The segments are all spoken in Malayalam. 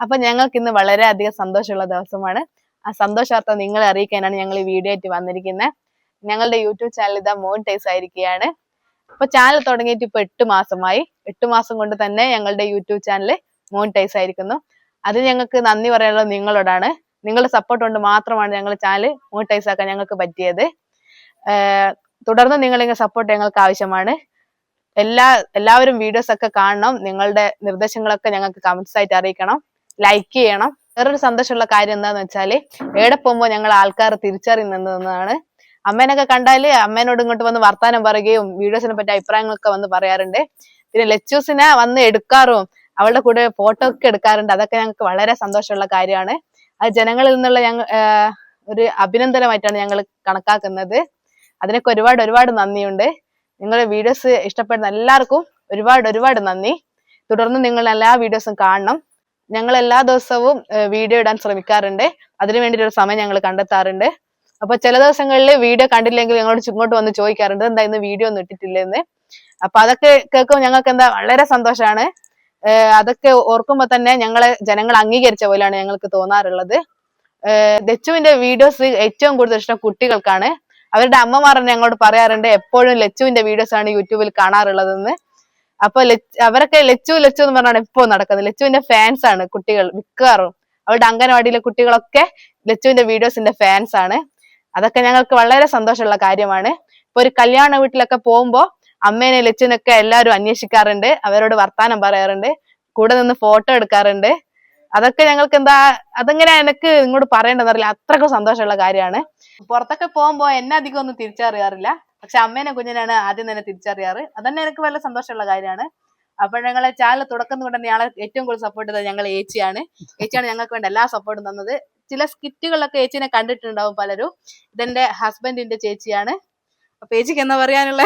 അപ്പൊ ഞങ്ങൾക്ക് ഇന്ന് വളരെ അധികം സന്തോഷമുള്ള ദിവസമാണ്. ആ സന്തോഷാർത്ഥം നിങ്ങളെ അറിയിക്കാനാണ് ഞങ്ങൾ ഈ വീഡിയോ ആയിട്ട് വന്നിരിക്കുന്നത് ഞങ്ങളുടെ യൂട്യൂബ് ചാനൽ ഇതാ മോണിറ്റൈസ് ആയിരിക്കുകയാണ്. അപ്പൊ ചാനൽ തുടങ്ങിയിട്ട് ഇപ്പൊ എട്ട് മാസമായി. എട്ട് മാസം കൊണ്ട് തന്നെ ഞങ്ങളുടെ യൂട്യൂബ് ചാനൽ മോണിറ്റൈസ് ആയിരിക്കുന്നു. അത് ഞങ്ങൾക്ക് നന്ദി പറയാനുള്ളത് നിങ്ങളോടാണ്. നിങ്ങളുടെ സപ്പോർട്ട് കൊണ്ട് മാത്രമാണ് ഞങ്ങൾ ചാനൽ മോണിറ്റൈസ് ആക്കാൻ ഞങ്ങൾക്ക് പറ്റിയത്. തുടർന്ന് നിങ്ങളിങ്ങനെ സപ്പോർട്ട് ഞങ്ങൾക്ക് ആവശ്യമാണ്. എല്ലാ എല്ലാവരും വീഡിയോസ് ഒക്കെ കാണണം. നിങ്ങളുടെ നിർദ്ദേശങ്ങളൊക്കെ ഞങ്ങൾക്ക് കമന്റ്സ് ആയിട്ട് അറിയിക്കണം. ലൈക്ക് ചെയ്യണം. വേറൊരു സന്തോഷമുള്ള കാര്യം എന്താന്ന് വെച്ചാൽ എവിടെ പോകുമ്പോൾ ഞങ്ങൾ ആൾക്കാർ തിരിച്ചറിയുന്നതാണ് അമ്മേനൊക്കെ കണ്ടാൽ അമ്മേനോട് ഇങ്ങോട്ട് വന്ന് വർത്താനം പറയുകയും വീഡിയോസിനെ പറ്റി അഭിപ്രായങ്ങളൊക്കെ വന്ന് പറയാറുണ്ട്. പിന്നെ ലെച്ചൂസിനെ വന്ന് എടുക്കാറും അവളുടെ കൂടെ ഫോട്ടോ ഒക്കെ എടുക്കാറുണ്ട്. അതൊക്കെ ഞങ്ങൾക്ക് വളരെ സന്തോഷമുള്ള കാര്യമാണ്. അത് ജനങ്ങളിൽ നിന്നുള്ള ഞങ്ങൾ ഒരു അഭിനന്ദനമായിട്ടാണ് ഞങ്ങൾ കണക്കാക്കുന്നത്. അതിനൊക്കെ ഒരുപാട് ഒരുപാട് നന്ദിയുണ്ട്. നിങ്ങളുടെ വീഡിയോസ് ഇഷ്ടപ്പെടുന്ന എല്ലാവർക്കും ഒരുപാട് ഒരുപാട് നന്ദി. തുടർന്ന് നിങ്ങൾ എല്ലാ വീഡിയോസും കാണണം. ഞങ്ങൾ എല്ലാ ദിവസവും വീഡിയോ ഇടാൻ ശ്രമിക്കാറുണ്ട്. അതിനു വേണ്ടി ഒരു സമയം ഞങ്ങൾ കണ്ടെത്താറുണ്ട്. അപ്പൊ ചില ദിവസങ്ങളിൽ വീഡിയോ കണ്ടില്ലെങ്കിൽ ഞങ്ങളോട് ചുങ്ങോട്ട് വന്ന് ചോദിക്കാറുണ്ട് എന്താ ഇന്ന് വീഡിയോ ഒന്നും ഇട്ടിട്ടില്ലെന്ന്? അപ്പൊ അതൊക്കെ കേൾക്കുമ്പോൾ ഞങ്ങൾക്ക് എന്താ വളരെ സന്തോഷമാണ്. അതൊക്കെ ഓർക്കുമ്പോ തന്നെ ഞങ്ങളെ ജനങ്ങൾ അംഗീകരിച്ച പോലെയാണ് ഞങ്ങൾക്ക് തോന്നാറുള്ളത്. ലച്ചുവിന്റെ വീഡിയോസ് ഏറ്റവും കൂടുതൽ ഇഷ്ടം കുട്ടികൾക്കാണ്. അവരുടെ അമ്മമാർ ഞങ്ങളോട് പറയാറുണ്ട് എപ്പോഴും ലച്ചുവിന്റെ വീഡിയോസ് ആണ് യൂട്യൂബിൽ കാണാറുള്ളതെന്ന്. അപ്പൊ അവരൊക്കെ ലച്ചു ലച്ചു എന്ന് പറഞ്ഞാണ് ഇപ്പോ നടക്കുന്നത്. ലച്ചുവിന്റെ ഫാൻസ് ആണ് കുട്ടികൾ മിക്കവാറും. അവരുടെ അംഗനവാടിയിലെ കുട്ടികളൊക്കെ ലച്ചുവിന്റെ വീഡിയോസിന്റെ ഫാൻസ് ആണ്. അതൊക്കെ ഞങ്ങൾക്ക് വളരെ സന്തോഷമുള്ള കാര്യമാണ്. ഇപ്പൊ ഒരു കല്യാണ വീട്ടിലൊക്കെ പോകുമ്പോ അമ്മേനെ ലച്ചുവിനൊക്കെ എല്ലാവരും അന്വേഷിക്കാറുണ്ട്. അവരോട് വർത്താനം പറയാറുണ്ട്. കൂടെ നിന്ന് ഫോട്ടോ എടുക്കാറുണ്ട്. അതൊക്കെ ഞങ്ങൾക്ക് എന്താ അതെങ്ങനെ എനിക്ക് ഇങ്ങോട്ട് പറയേണ്ടതറിയില്ല അത്രക്കും സന്തോഷമുള്ള കാര്യമാണ്. പുറത്തൊക്കെ പോകുമ്പോ എന്നെ അധികം ഒന്നും തിരിച്ചറിയാറില്ല. പക്ഷെ അമ്മേനെ കുഞ്ഞിനാണ് ആദ്യം തന്നെ തിരിച്ചറിയാറ്. അതന്നെ എനിക്ക് വളരെ സന്തോഷമുള്ള കാര്യമാണ്. അപ്പോൾ ഞങ്ങളെ ചാനൽ തുടക്കം കൊണ്ട് ഞങ്ങളെ ഏറ്റവും കൂടുതൽ സപ്പോർട്ട് ചെയ്തത് ഞങ്ങൾ ഏച്ചിയാണ്. ഏച്ചിയാണ് ഞങ്ങൾക്ക് വേണ്ട എല്ലാ സപ്പോർട്ടും തന്നത്. ചില സ്കിറ്റുകളൊക്കെ ഏച്ചിനെ കണ്ടിട്ടുണ്ടാവും പലരും. ഇതെന്റെ ഹസ്ബൻഡിന്റെ ചേച്ചിയാണ്. അപ്പൊ ഏച്ചിക്ക് എന്താ പറയാനുള്ള?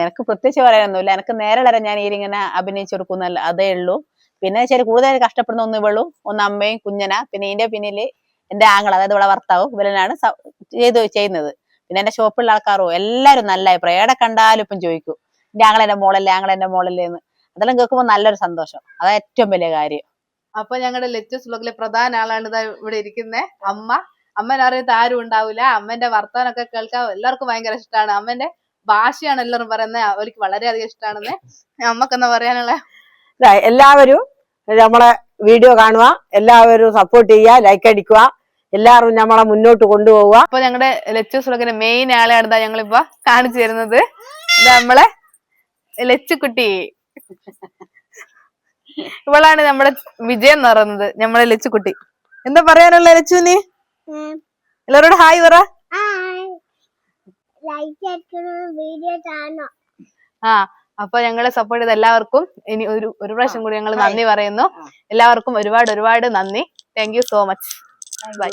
എനിക്ക് പ്രത്യേകിച്ച് പറയാനൊന്നുമില്ല. എനിക്ക് നേരെ ഞാൻ ഇതിങ്ങനെ അഭിനയിച്ചു കൊടുക്കുന്നല്ല അതേ ഉള്ളൂ. പിന്നെ ശരി കൂടുതൽ കഷ്ടപ്പെടുന്ന ഒന്ന് ഇവളും. ഒന്ന് അമ്മയും കുഞ്ഞന. പിന്നെ ഇതിന്റെ പിന്നിൽ എന്റെ ആങ്ങൾ അതായത് ഇവിടെ ഭർത്താവും ഇവരനാണ് ചെയ്തു ചെയ്യുന്നത്. പിന്നെ എന്റെ ഷോപ്പിലുള്ള ആൾക്കാരോ എല്ലാരും നല്ല അഭിപ്രായം. എവിടെ കണ്ടാലും ഇപ്പം ചോദിക്കും എന്റെ മോളല്ലേ മോളല്ലേ എന്റെ മോളല്ലേ എന്ന്. അതെല്ലാം കേൾക്കുമ്പോൾ നല്ലൊരു സന്തോഷം. അതാ ഏറ്റവും വലിയ കാര്യം. അപ്പൊ ഞങ്ങളുടെ ലെറ്റസ് ബ്ലോഗിലെ പ്രധാന ആളാണ് ഇതാ ഇവിടെ ഇരിക്കുന്നത് അമ്മ. അമ്മനെ അറിയാത്ത ആരും ഉണ്ടാവില്ല അമ്മന്റെ വർത്തമാനമൊക്കെ കേൾക്കാൻ എല്ലാവർക്കും ഭയങ്കര ഇഷ്ടമാണ് അമ്മന്റെ ഭാഷയാണ് എല്ലാവരും പറയുന്നത് അവർക്ക് വളരെയധികം ഇഷ്ടമാണെന്ന് അമ്മക്കെന്താ പറയാനുള്ള? എല്ലാവരും നമ്മളെ വീഡിയോ കാണുക എല്ലാവരും സപ്പോർട്ട് ചെയ്യുക ലൈക്ക് അടിക്കുക. എല്ലാവരും നമ്മളെ മുന്നോട്ട് കൊണ്ടുപോവുക. അപ്പൊ ഞങ്ങളുടെ ലെച്ചൂസ് വ്ലോഗിന്റെ മെയിൻ ആളെയാണ് ഞങ്ങളിപ്പോ കാണിച്ചു തരുന്നത്. ഇത് നമ്മളെ ലച്ചുക്കുട്ടി. ഇവളാണ് നമ്മുടെ വിജയം എന്ന് പറയുന്നത് നമ്മളെ ലച്ചുക്കുട്ടി. എന്താ പറയാനുള്ള ലച്ചു നീ? എല്ലാവരോടും ഹായ് പറ. ലൈക്ക് അടിക്കണം വീഡിയോ കാണണം. ആ അപ്പൊ ഞങ്ങളെ സപ്പോർട്ട് ചെയ്ത എല്ലാവർക്കും ഇനി ഒരു ഒരു പ്രാവശ്യം കൂടി ഞങ്ങൾ നന്ദി പറയുന്നു. എല്ലാവർക്കും ഒരുപാട് ഒരുപാട് നന്ദി. Thank you so much 拜一